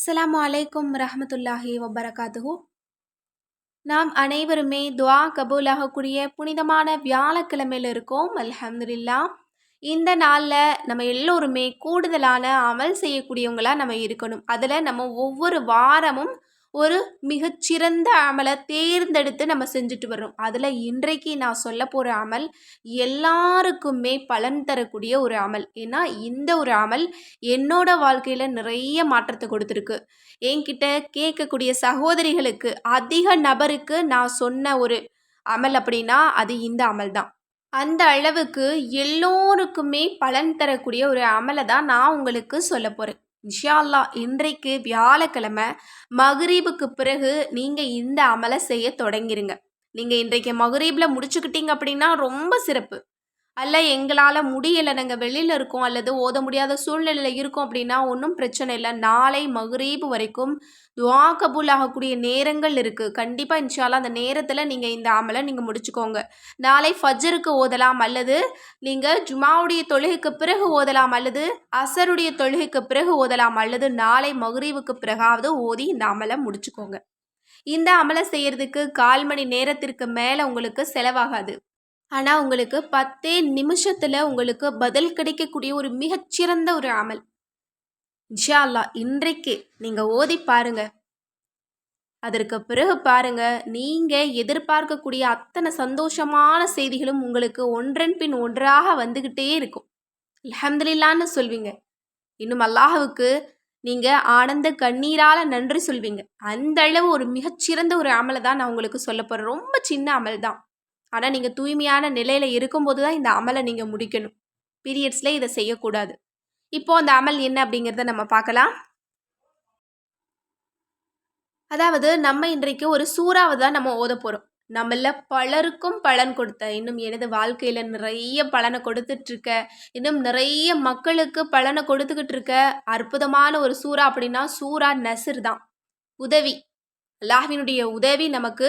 அஸ்லாம் அலைக்கும் ரஹமத்துல்லாஹி வபரகாத்துஹு. நாம் அனைவருமே துவா கபூலாகக்கூடிய புனிதமான வியாழக்கிழமையில் இருக்கோம். அல்ஹம்துலில்லா. இந்த நாளில் நம்ம எல்லோருமே கூடுதலான அமல் செய்யக்கூடியவங்களாக நம்ம இருக்கணும். அதில் நம்ம ஒவ்வொரு வாரமும் ஒரு மிகச்சிறந்த அமலை தேர்ந்தெடுத்து நம்ம செஞ்சுட்டு வர்றோம். அதில் இன்றைக்கு நான் சொல்ல போகிற அமல் எல்லாருக்குமே பலன் தரக்கூடிய ஒரு அமல். ஏன்னா இந்த ஒரு அமல் என்னோட வாழ்க்கையில் நிறைய மாற்றத்தை கொடுத்துருக்கு. என்கிட்ட கேட்கக்கூடிய சகோதரிகளுக்கு அதிக நபருக்கு நான் சொன்ன ஒரு அமல் அப்படின்னா அது இந்த அமல் தான். அந்த அளவுக்கு எல்லோருக்குமே பலன் தரக்கூடிய ஒரு அமலை தான் நான் உங்களுக்கு சொல்ல போகிறேன் இன்ஷால்லா அல்லாஹ் இன்றைக்கு வியாழக்கிழமை மகரீபுக்கு பிறகு நீங்கள் இந்த அமலை செய்ய தொடங்கிருங்க. நீங்கள் இன்றைக்கு மகரீபில் முடிச்சுக்கிட்டீங்க அப்படின்னா ரொம்ப சிறப்பு. அல்ல எங்களால் முடியலை. நாங்கள் வெளியில் இருக்கோம் அல்லது ஓத முடியாத சூழ்நிலையில் இருக்கோம் அப்படின்னா ஒன்றும் பிரச்சனை இல்லை. நாளை மகரீபு வரைக்கும் துவா கபூல் ஆகக்கூடிய நேரங்கள் இருக்குது கண்டிப்பாக இன்ஷால்லா அந்த நேரத்தில் நீங்கள் இந்த அமலை நீங்கள் முடிச்சுக்கோங்க. நாளை ஃபஜ்ருக்கு ஓதலாம் அல்லது நீங்கள் ஜுமாவுடைய தொழுகைக்கு பிறகு ஓதலாம் அல்லது அசருடைய தொழுகைக்கு பிறகு ஓதலாம் அல்லது நாளை மகரீவுக்கு பிறகாவது ஓதி இந்த அமலை முடிச்சுக்கோங்க. இந்த அமலை செய்கிறதுக்கு கால் மணி நேரத்திற்கு மேலே உங்களுக்கு செலவாகாது. ஆனால் உங்களுக்கு பத்தே நிமிஷத்தில் உங்களுக்கு பதில் கிடைக்கக்கூடிய ஒரு மிகச்சிறந்த ஒரு அமல். இன்ஷா அல்லா இன்றைக்கு நீங்கள் ஓதி பாருங்க. அதற்கு பிறகு பாருங்க நீங்கள் எதிர்பார்க்கக்கூடிய அத்தனை சந்தோஷமான செய்திகளும் உங்களுக்கு ஒன்றன் பின் ஒன்றாக வந்துக்கிட்டே இருக்கும். அலமதுல்லான்னு சொல்வீங்க. இன்னும் அல்லாஹுக்கு நீங்கள் ஆனந்த கண்ணீரால் நன்றி சொல்வீங்க. அந்த அளவு ஒரு மிகச்சிறந்த ஒரு அமலை தான் நான் உங்களுக்கு சொல்ல போகிறேன் ரொம்ப சின்ன அமல் தான் ஆனால் நீங்கள் தூய்மையான நிலையில் இருக்கும்போது தான் இந்த அமலை நீங்கள் முடிக்கணும். பீரியட்ஸில் இதை செய்யக்கூடாது. இப்போது அந்த அமல் என்ன அப்படிங்கிறத நம்ம பார்க்கலாம். அதாவது நம்ம இன்றைக்கு ஒரு சூறாவை தான் நம்ம ஓத போகிறோம் நம்மள பலருக்கும் பலன் கொடுத்த இன்னும் எனது வாழ்க்கையில் நிறைய பலனை கொடுத்துட்ருக்க இன்னும் நிறைய மக்களுக்கு பலனை கொடுத்துக்கிட்டு இருக்க அற்புதமான ஒரு சூறா அப்படின்னா சூறா நசிர் தான். உதவி. அல்லாஹினுடைய உதவி நமக்கு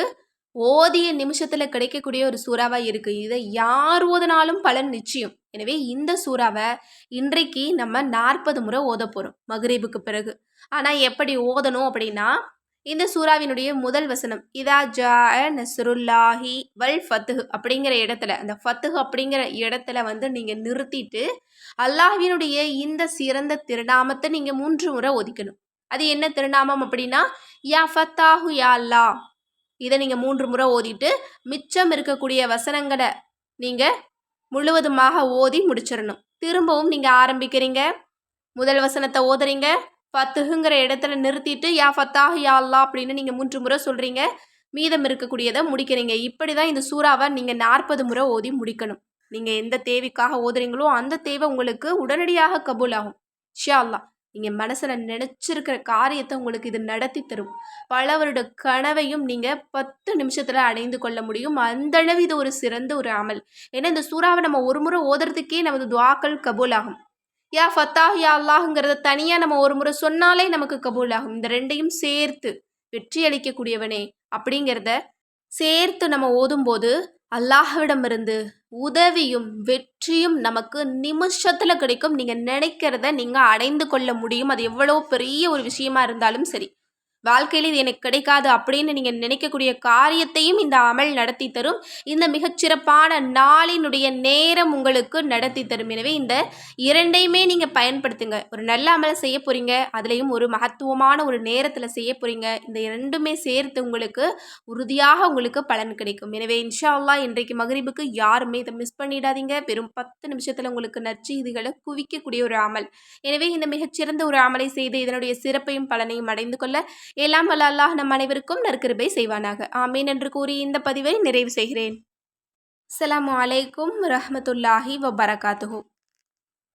ஓதிய நிமிஷத்தில் கிடைக்கக்கூடிய ஒரு சூறாவாக இருக்குது இதை யார் ஓதினாலும் பலன் நிச்சயம். எனவே இந்த சூறாவை இன்றைக்கு நம்ம நாற்பது முறை ஓத போகிறோம் மகரீபுக்கு பிறகு. ஆனால் எப்படி ஓதணும் அப்படின்னா இந்த சூறாவினுடைய முதல் வசனம் இதா ஜா நசுருல்லாஹி வல் ஃபத்துஹ் அப்படிங்கிற இடத்துல அந்த ஃபத்துஹ் அப்படிங்கிற இடத்துல வந்து நீங்கள் நிறுத்திட்டு அல்லாஹினுடைய இந்த சிறந்த திருநாமத்தை நீங்கள் மூன்று முறை ஒதுக்கணும் அது என்ன திருநாமம் அப்படின்னா யா ஃபத்தாஹு யா அல்லா இதை நீங்கள் மூன்று முறை ஓதிட்டு மிச்சம் இருக்கக்கூடிய வசனங்களை நீங்கள் முழுவதுமாக ஓதி முடிச்சிடணும். திரும்பவும் நீங்கள் ஆரம்பிக்கிறீங்க. முதல் வசனத்தை ஓதுறீங்க. ஃபத்துகுங்கிற இடத்துல நிறுத்திட்டு யா ஃபத்தாக யா அல்லா அப்படின்னு நீங்கள் மூன்று முறை சொல்கிறீங்க மீதம் இருக்கக்கூடியதை முடிக்கிறீங்க. இப்படி தான் இந்த சூறாவை நீங்கள் நாற்பது முறை ஓதி முடிக்கணும். நீங்கள் எந்த தேவைக்காக ஓதுறீங்களோ அந்த தேவை உங்களுக்கு உடனடியாக கபூல் ஆகும் ஷியா அல்லா நீங்கள் மனசில் நினச்சிருக்கிற காரியத்தை உங்களுக்கு இது நடத்தி தரும். பல வருட கனவையும் நீங்கள் பத்து நிமிஷத்தில் அடைந்து கொள்ள முடியும். அந்தளவு இது ஒரு சிறந்த ஒரு அமல். ஏன்னா இந்த சூறாவை நம்ம ஒரு முறை ஓதுறதுக்கே நமது துவாக்கள் கபூல் ஆகும் யா ஃபத்தாஹ் யா அல்லாஹுங்கிறத தனியாக நம்ம ஒரு முறை சொன்னாலே நமக்கு கபூல் ஆகும் இந்த ரெண்டையும் சேர்த்து வெற்றி அளிக்கக்கூடியவனே அப்படிங்கிறத சேர்த்து நம்ம ஓதும்போது அல்லாஹ்விடமிருந்து உதவியும் வெற்றியும் நமக்கு நிமிஷத்தில் கிடைக்கும். நீங்கள் நினைக்கிறத நீங்கள் அடைந்து கொள்ள முடியும். அது எவ்வளோ பெரிய ஒரு விஷயமா இருந்தாலும் சரி. வாழ்க்கையில் இது எனக்கு கிடைக்காது அப்படின்னு நீங்கள் நினைக்கக்கூடிய காரியத்தையும் இந்த அமல் நடத்தி தரும். இந்த மிகச்சிறப்பான நாளினுடைய நேரம் உங்களுக்கு நடத்தி தரும். எனவே இந்த இரண்டையுமே நீங்கள் பயன்படுத்துங்க. ஒரு நல்ல அமலை செய்ய போகிறீங்க அதுலேயும் ஒரு மகத்துவமான ஒரு நேரத்தில் செய்ய போகிறீங்க இந்த இரண்டுமே சேர்த்து உங்களுக்கு உறுதியாக உங்களுக்கு பலன் கிடைக்கும். எனவே இன்ஷா அல்லா இன்றைக்கு மகரிபுக்கு யாருமே இதை மிஸ் பண்ணிடாதீங்க. வெறும் பத்து நிமிஷத்தில் உங்களுக்கு நற்செய்திகளை குவிக்கக்கூடிய ஒரு அமல். எனவே இந்த மிகச்சிறந்த ஒரு அமலை செய்து இதனுடைய சிறப்பையும் பலனையும் அடைந்து கொள்ள எல்லாம் வல்ல அல்லாஹ் நம் அனைவருக்கும் நற்கிருபை செய்வானாக. ஆமீன் என்று கூறி இந்த பதிவை நிறைவு செய்கிறேன். அஸ்லாம் வலைக்கும் ரஹமத்துல்லாஹி வபரகாத்துஹூ.